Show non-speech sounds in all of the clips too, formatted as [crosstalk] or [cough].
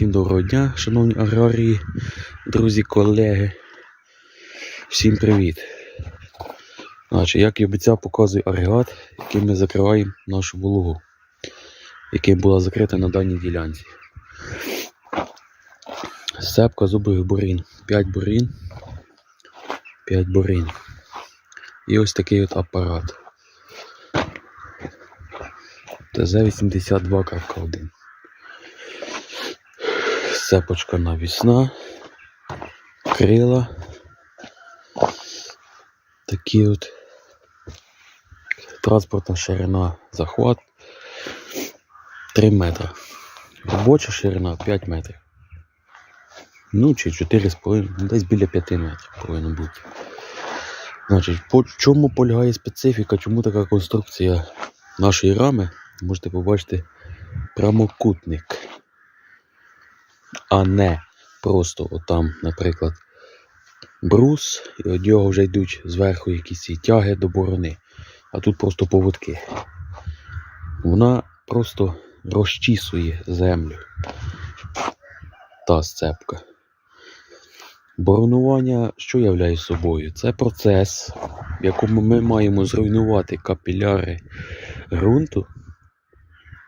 Всім доброго дня, шановні аграрії, друзі, колеги. Всім привіт. Значить, як і обіцяв, показую агрегат, яким ми закриваємо нашу вологу, яким була закрита на даній ділянці. Сцепка зубових бурін. 5 бурін. 5 бурін. І ось такий от апарат. ТЗ-82.1. Сцепочка навісна, крила. Такі от транспортна ширина захват 3 метри. Робоча ширина 5 метрів. Ну, чи 4,5, ну, десь біля 5 метрів повинно бути. Значить, по чому полягає специфіка, чому така конструкція нашої рами, можете побачити прямокутник а не просто отам, наприклад, брус, і від нього вже йдуть зверху якісь ці тяги до борони. А тут просто поводки. Вона просто розчісує землю. Та сцепка. Боронування, що являє собою? Це процес, в якому ми маємо зруйнувати капіляри ґрунту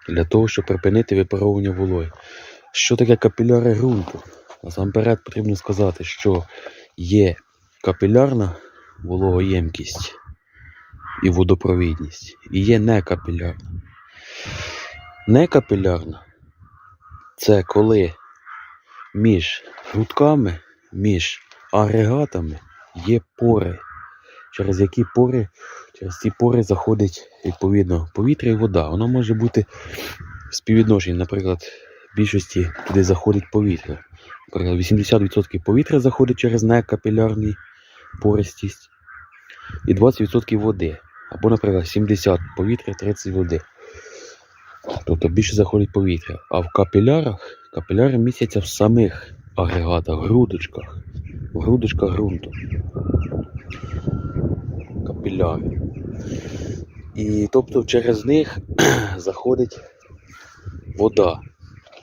для того, щоб припинити випаровування вологи. Що таке капіляри ґрунту? Насамперед потрібно сказати, що є капілярна вологоємкість і водопровідність, і є некапілярна. Некапілярна це коли між грудками, між агрегатами є пори, через які пори, через ці пори заходить відповідно повітря і вода. Воно може бути в співвідношенні, наприклад в більшості туди заходить повітря. Наприклад, 80% повітря заходить через некапілярні пористість і 20% води. Або, наприклад, 70 повітря, 30 води. Тобто більше заходить повітря. А в капілярах капіляри містяться в самих агрегатах, грудочках, в грудочках ґрунту. Капіляри. І тобто через них [clears throat] заходить вода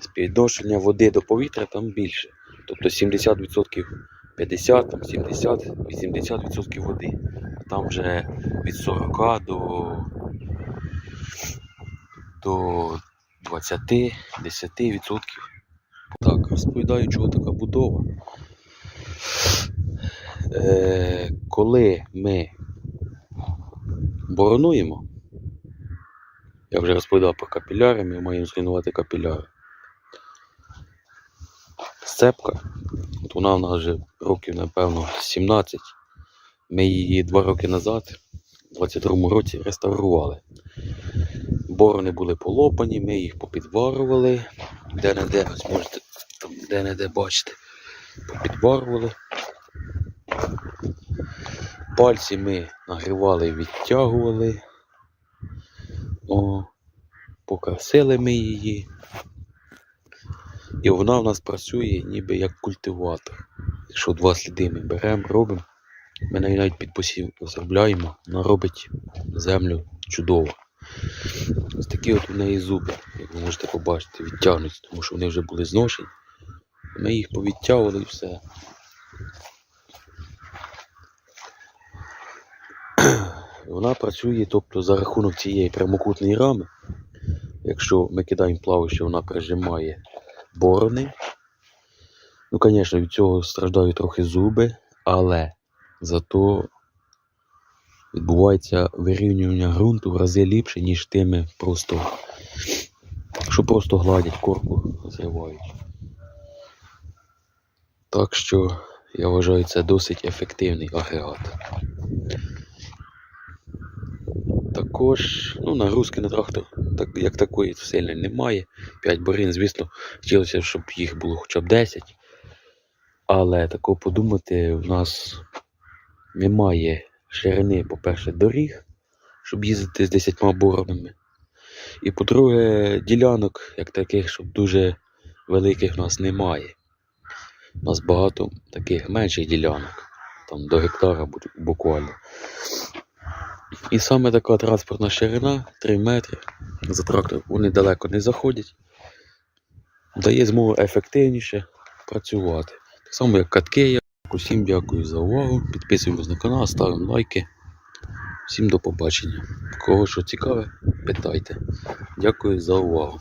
співвідношення води до повітря там більше. Тобто 70%, 50, там 70, 80% води. А там вже від 40 до, до 20, 10%. Так, розповідаю, чого така будова. Е, коли ми боронуємо, я вже розповідав про капіляри, ми маємо зруйнувати капіляри сцепка. От вона в нас вже років, напевно, 17. Ми її два роки назад, у 22-му році, реставрували. Борони були полопані, ми їх попідварували. Де-не-де, можете там де-не-де бачите, попідварували. Пальці ми нагрівали і відтягували. О, покрасили ми її. І вона в нас працює ніби як культиватор. Якщо два сліди ми беремо, робимо, ми навіть під посів зробляємо, вона робить землю чудово. Ось такі от у неї зуби, як ви можете побачити, відтягнуті, тому що вони вже були зношені. Ми їх повідтягували і все. [clears throat] Вона працює тобто, за рахунок цієї прямокутної рами. Якщо ми кидаємо плавище, вона прижимає борони. Ну, звісно, від цього страждають трохи зуби, але зато відбувається вирівнювання ґрунту в рази ліпше, ніж тими просто, що просто гладять корку, зривають. Так що я вважаю це досить ефективний агрегат. Також ну, нагрузки на трактор так, як такої сильно немає. 5 борин, звісно, хотілося, щоб їх було хоча б 10. Але такого подумати, в нас немає ширини, по-перше, доріг, щоб їздити з 10 боронами. І по-друге, ділянок, як таких, щоб дуже великих в нас немає. У нас багато таких менших ділянок, там до гектара буквально. І саме така транспортна ширина 3 метри. За трактор вони далеко не заходять. дає змогу ефективніше працювати. Так само, як катки. Усім дякую за увагу. Підписуємось на канал, ставимо лайки. Всім до побачення. Кого що цікаве, питайте. Дякую за увагу.